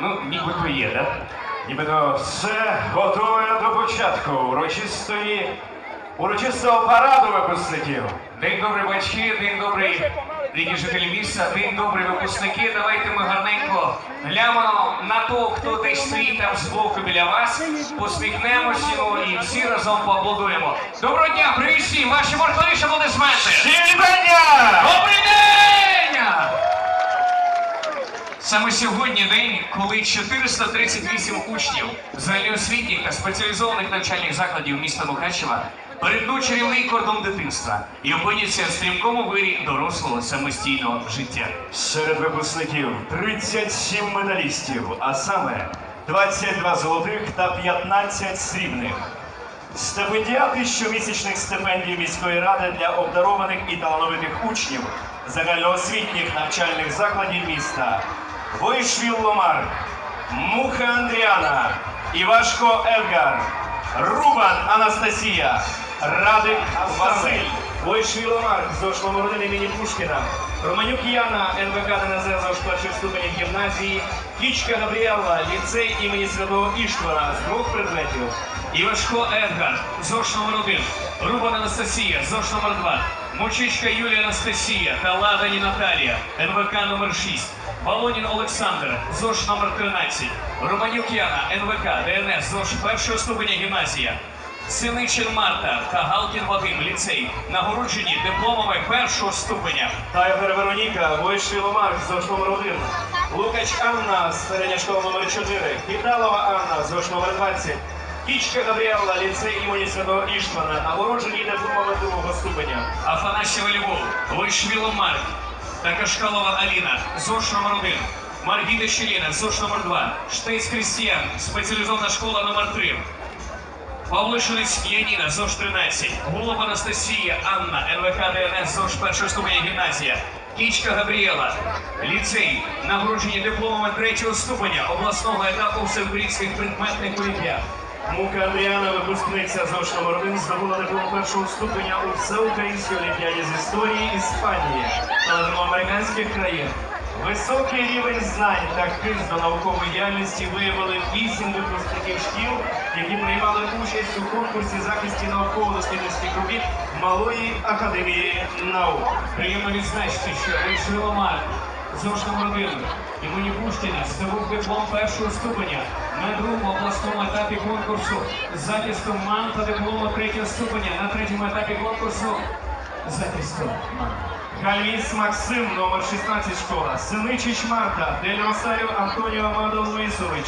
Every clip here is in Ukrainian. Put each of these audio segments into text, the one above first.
Ну, нібито є, так? Нібито все готове до початку урочистої, урочистого параду випускників. День добрий батьки, день добрий рідні жителі міста, день добрий випускники. Давайте ми гарненько глянемо на того, хто десь стоїть там збоку біля вас, посміхнемося йому і всі разом поаплодуємо. Доброго дня, привіт всім! Ваші морковіші аплодисменти! Сільвення! Добрий день! Саме сьогодні день, коли 438 учнів загальноосвітніх та спеціалізованих навчальних закладів міста Мукачева перетнуть чарівний кордон дитинства і опиняться в стрімкому вирі дорослого самостійного життя. Серед випускників 37 медалістів, а саме 22 золотих та 15 срібних. Стипендіати щомісячних стипендій міської ради для обдарованих і талановитих учнів загальноосвітніх навчальних закладів міста. Войшвіл Ломар, Муха Андріана, Івашко Едгар, Рубан Анастасія, Радик Василь, Войшвіл Ломар з імені Пушкіна, Романюк Яна, НВК ДНЗ ЗОЖ перших ступенів гімназії, Кічка Габріела, ліцей імені Святого Іштвана з двох предметів. Івашко Едгар, ЗОШ номер 1 Рубан Анастасія, ЗОШ номер 2 Мочичка Юлія Анастасія та Ладані Наталія, НВК номер 6 Волонін Олександр, ЗОШ номер 13 Романюк Яна, НВК, ДНС, ЗОШ першого ступеня гімназія. Синичин Марта та Галкін Вадим, ліцей, нагороджені дипломами першого ступеня. Тайгер Вероніка, Войшвіл Марк з номер 1, Лукач Анна, середня школа номер 4, Кіталова Анна, ЗОЖ номер 20, Кічка Габріела, ліцей імені Святого Іштвана, нагороджені дипломами другого ступеня. Афанасьєва Любов, Вишвіло Марк та Кашкалова Аліна, ЗОШ номер 1 Маргіда Щеліна, ЗОШ номер 2 Штейц Крістіян, спеціалізована школа номер 3 Павлишинець Яніна, ЗОШ 13 Гулов Анастасія, Анна, НВК ДНС, ЗОШ першого ступеня гімназія. Кічка Габріела, ліцей, нагороджені дипломами третього ступеня обласного етапу всеукраїнських предметних олімпіад. Мука Андріана, випускниця ЗОЖ номер 1, здобула диплом першого ступеня у всеукраїнській олімпіаді з історії Іспанії та латиноамериканських країн. Високий рівень знань та до наукової діяльності виявили вісім випускників шкіл, які приймали участь у конкурсі захисті науково-дослідницьких робіт Малої академії наук. Приємно відзначити, що Марк, ЗОЖ номер 1 імені Пушкіна здобув диплом першого ступеня на другому обласному етапі конкурсу захисту МАН та диплому третього ступеня на третьому етапі конкурсу захисту МАН. Кальвіс Максим, номер 16 школа, Синичич Марта, Дель Антоніо Амадо Луїсович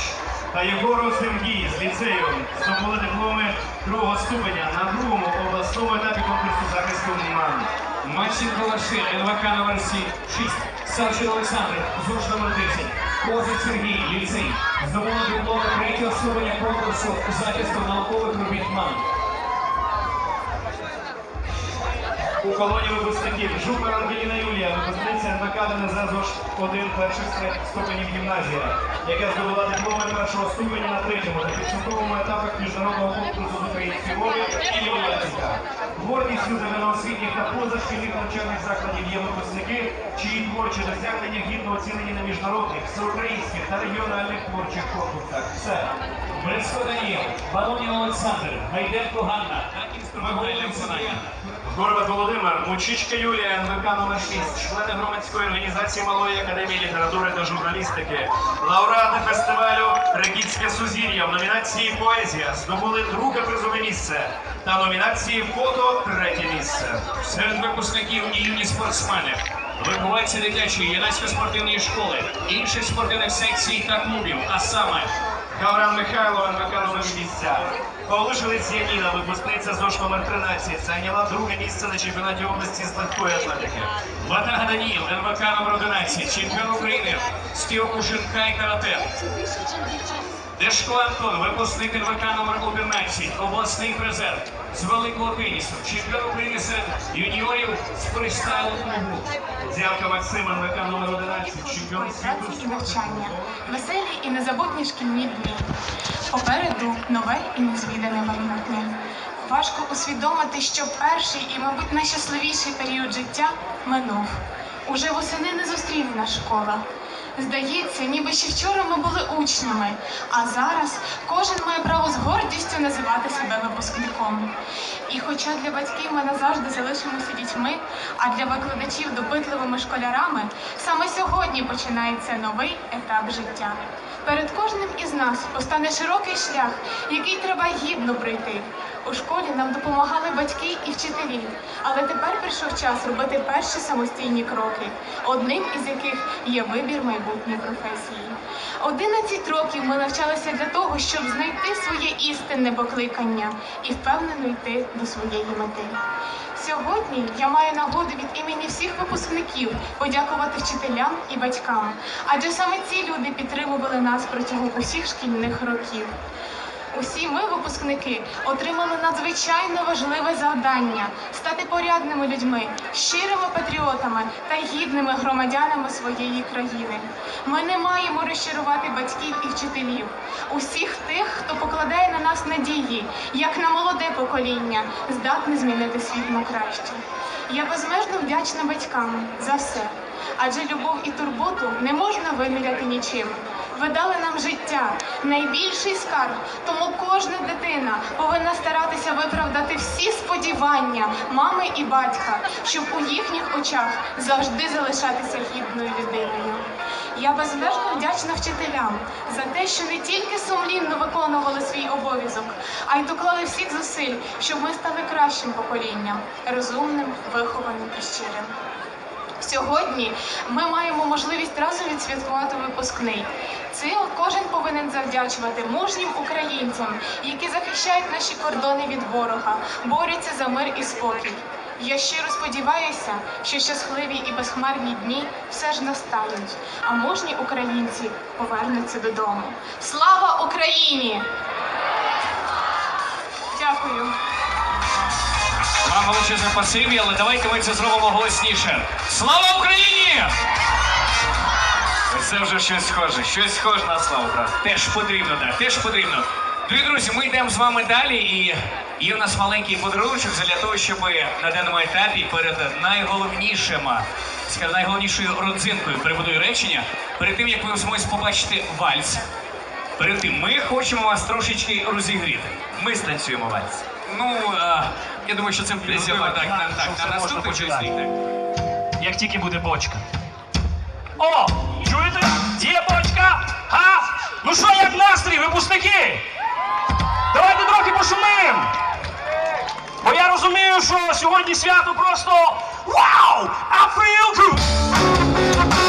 та Єгоров Сергій з ліцею здобули дипломи другого ступеня на другому обласному етапі конкурсу захисту МАН. Маченко Василь, НВК номер 6, Савчин Олександр, ЗОЖ номер 10, Козик Сергій, ліцей, здобули дипломи третього ступеня конкурсу захисту наукових робіт МАН. У колоні випускників Жупер Ангеліна Юлія, випускниця НВК ДНЗ ЗОЖ 1 перших ступенів гімназія, яка здобула дипломи першого ступеня на третьому та підсумковому етапах міжнародного конкурсу з української мови і Європейська. Гордістю загальноосвітніх та позашкільних навчальних закладів є випускники, чиї творчі досягнення гідно оцінені на міжнародних, всеукраїнських та регіональних творчих конкурсах. Це Бреско Даніл, Балонін Олександр, Гайденко Ганна інструментальне. Горбат Володимир, Мучичка Юлія, НВК номер 6, члени громадської організації Малої академії літератури та журналістики, лауреати фестивалю Рекітське сузір'я в номінації Поезія здобули друге призове місце та номінації Фото третє місце. Серед випускників і юні спортсмени, вихованці дитячої юнацько-спортивної школи, інших спортивних секцій та клубів, а саме Гавран Михайло, номер 60. Павлишилець Яніна, випускниця ЗОЖ номер 13, зайняла друге місце на чемпіонаті області з легкої атлетики. Ватага Даніл, НВК номер 11, чемпіон України з Кіокушинка і карате. Дешко Антон, випускник НВК номер 11, обласний призер з великого тенісу, чемпіон України серед юніорів з фристайлу клубу. Зявка Максима НВК номер 11, чемпіон світу і навчання, веселі і незабутні шкільні дні. Попереду нове і незвідане майбутнє. Важко усвідомити, що перший і, мабуть, найщасливіший період життя минув. Уже восени не зустріне школа. Здається, ніби ще вчора ми були учнями, а зараз кожен має право з гордістю називати себе випускником. І хоча для батьків ми назавжди залишимося дітьми, а для викладачів допитливими школярами, саме сьогодні починається новий етап життя. Перед кожним із нас постане широкий шлях, який треба гідно пройти. У школі нам допомагали батьки і вчителі, але тепер прийшов час робити перші самостійні кроки, одним із яких є вибір майбутньої професії. 11 років ми навчалися для того, щоб знайти своє істинне покликання і впевнено йти до своєї мети. Сьогодні я маю нагоду від імені всіх випускників подякувати вчителям і батькам, адже саме ці люди підтримували нас протягом усіх шкільних років. Усі ми, випускники, отримали надзвичайно важливе завдання стати порядними людьми, щирими патріотами та гідними громадянами своєї країни. Ми не маємо розчарувати батьків і вчителів, усіх тих, хто покладає на нас надії, як на молоде покоління, здатне змінити світ на краще. Я безмежно вдячна батькам за все, адже любов і турботу не можна виміряти нічим. Ви дали нам життя, найбільший скарб. Тому кожна дитина повинна старатися виправдати всі сподівання мами і батька, щоб у їхніх очах завжди залишатися гідною людиною. Я безмежно вдячна вчителям за те, що не тільки сумлінно виконували свій обов'язок, а й доклали всіх зусиль, щоб ми стали кращим поколінням, розумним, вихованим і щирим. Сьогодні ми маємо можливість разом відсвяткувати випускний. Цим кожен повинен завдячувати мужнім українцям, які захищають наші кордони від ворога, борються за мир і спокій. Я щиро сподіваюся, що щасливі і безхмарні дні все ж настануть, а мужні українці повернуться додому. Слава Україні! Дякую. Вам величезне спасибі, але давайте ми це зробимо голосніше. Слава Україні! Це вже щось схоже, щось схоже на славу, брат. Теж потрібно, так, теж потрібно. Дорогі друзі, ми йдемо з вами далі, і є у нас маленький подарунок для того, щоб на даному етапі перед найголовнішим, найголовнішою родзинкою перебудую речення, перед тим як ви зможете побачити вальс, перед тим ми хочемо вас трошечки розігріти. Ми станцюємо вальс. Ну, я думаю, що це можливо так, на, так, на наступний зустріч. Як тільки буде бочка. О! Чуєте? Є бочка? А? Ну що, як настрій, випускники? Давайте трохи пошумим! Бо я розумію, що сьогодні свято просто вау! I feel good!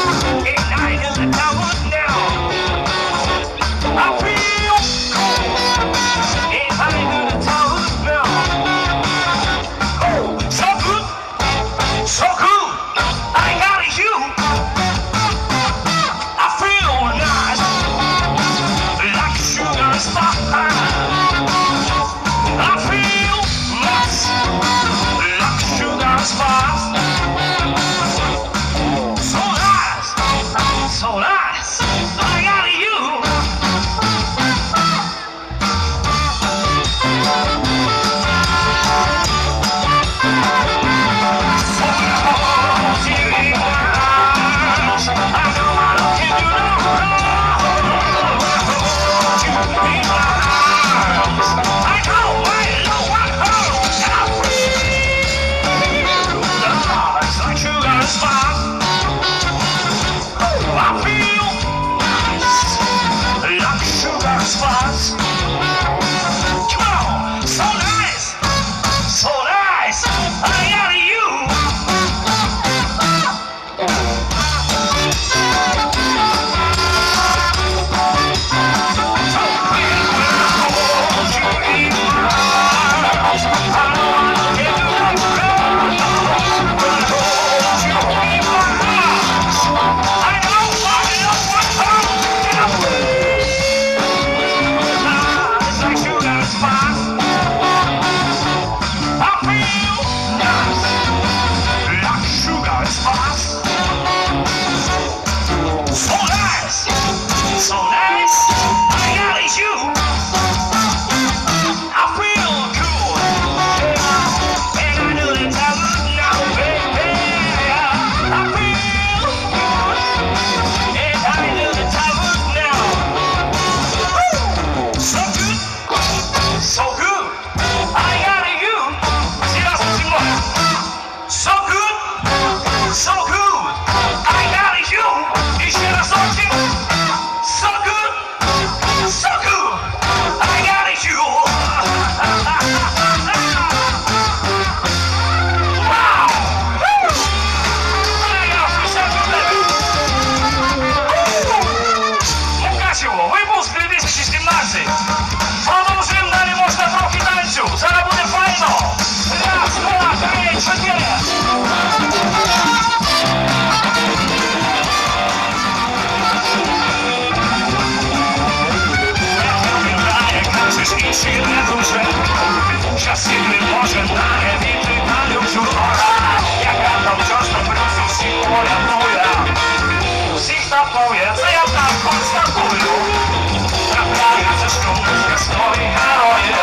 Часів не може навіти на люблю гора, яка там чорна брюсі всі порятує, всіх напоє, це я так констатую, трапляються, що музика стої герої,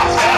а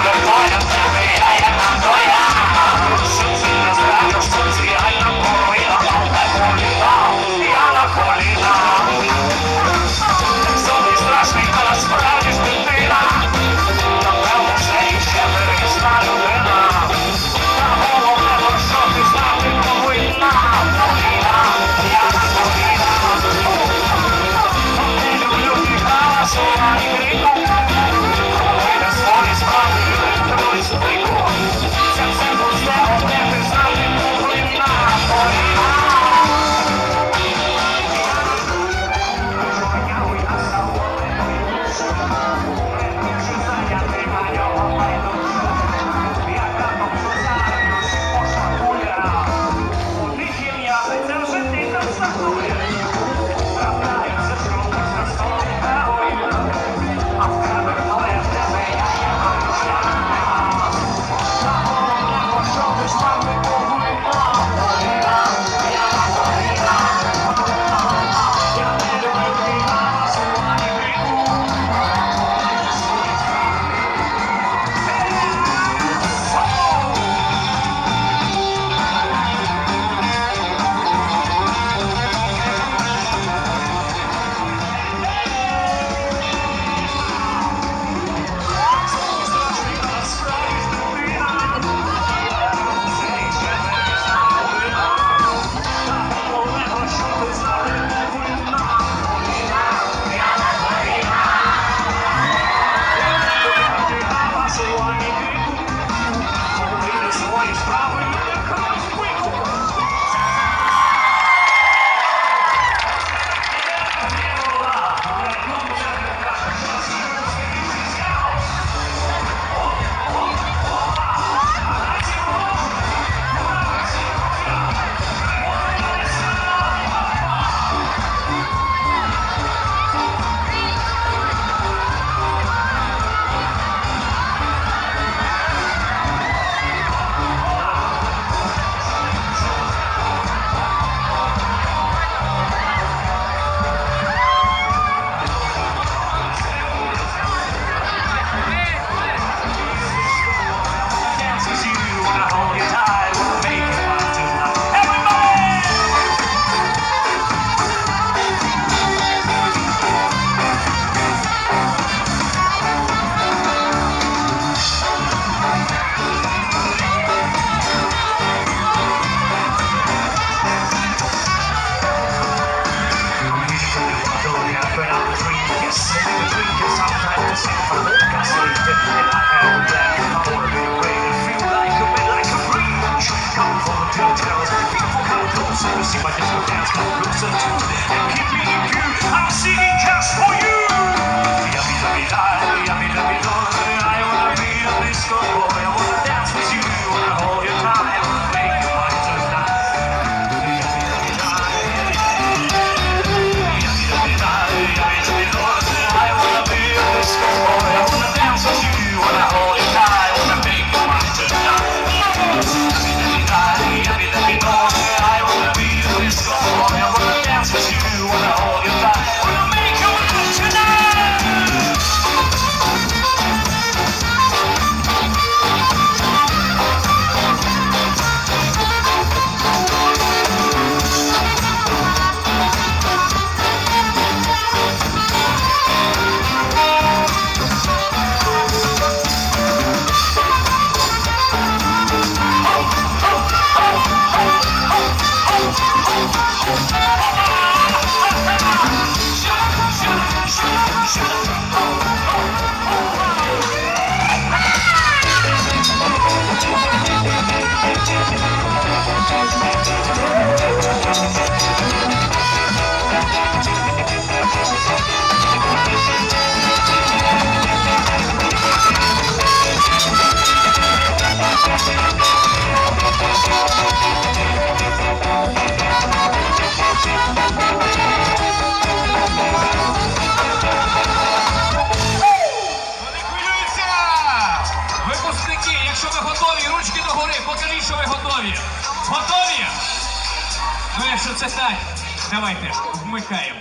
Давайте вмикаємо.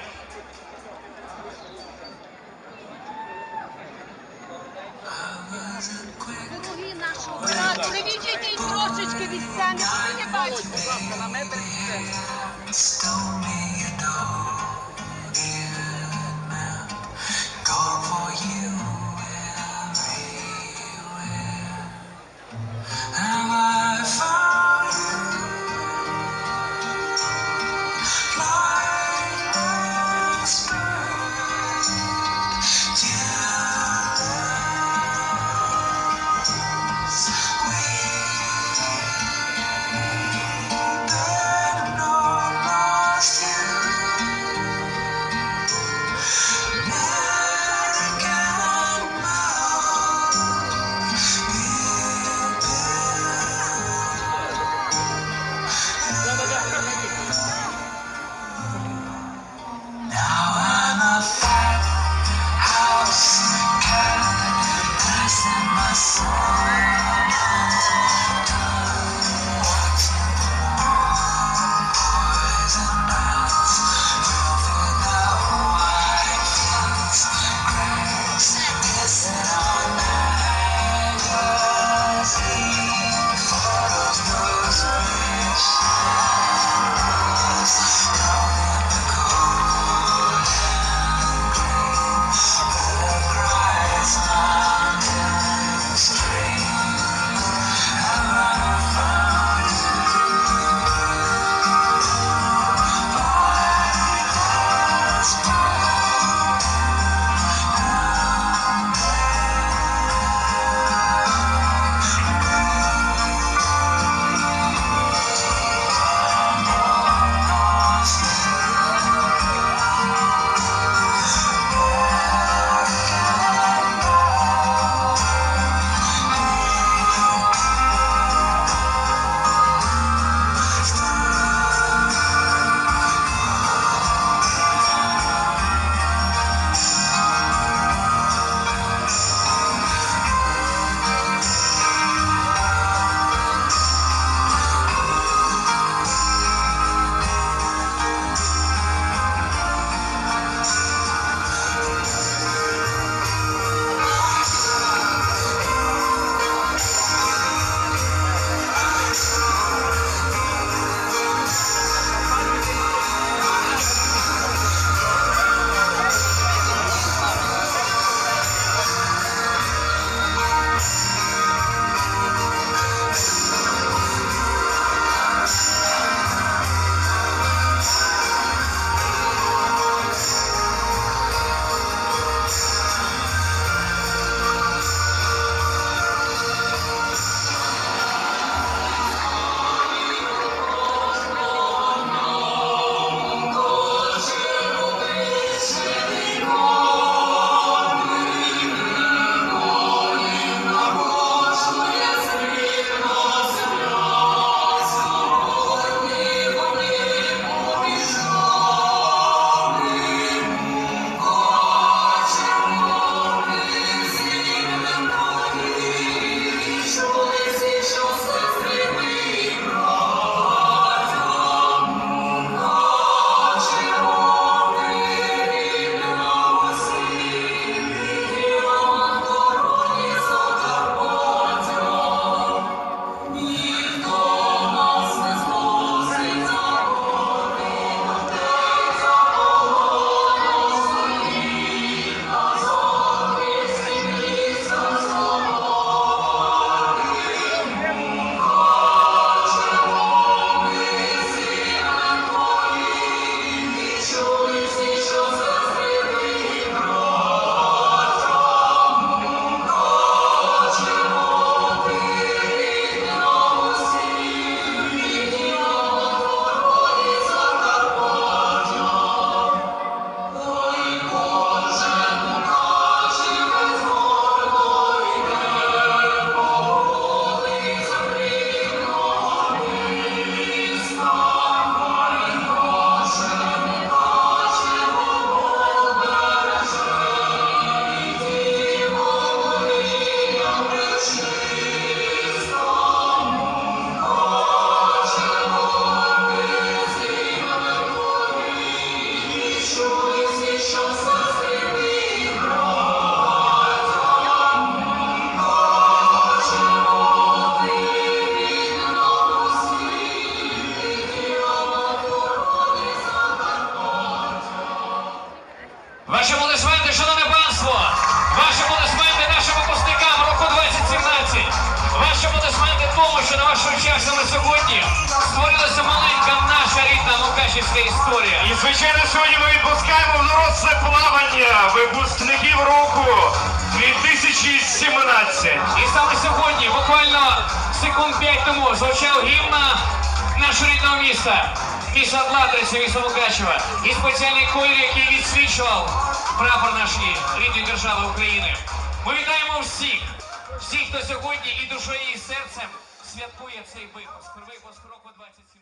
тому, на вашу чашу на сьогодні створилася маленька наша рідна Мукачівська історія. І звичайно, сьогодні ми відпускаємо в доросле плавання випускників року 2017. І саме сьогодні, буквально секунд п'ять тому, звучав гімна нашого рідного міста. Міста Владриця, міста Мукачева. І спеціальний колір, який відсвічував прапор нашої рідної держави України. Ми вітаємо всіх, всіх, хто сьогодні і душою, і серцем святкує цей випуск. Випуск року 27.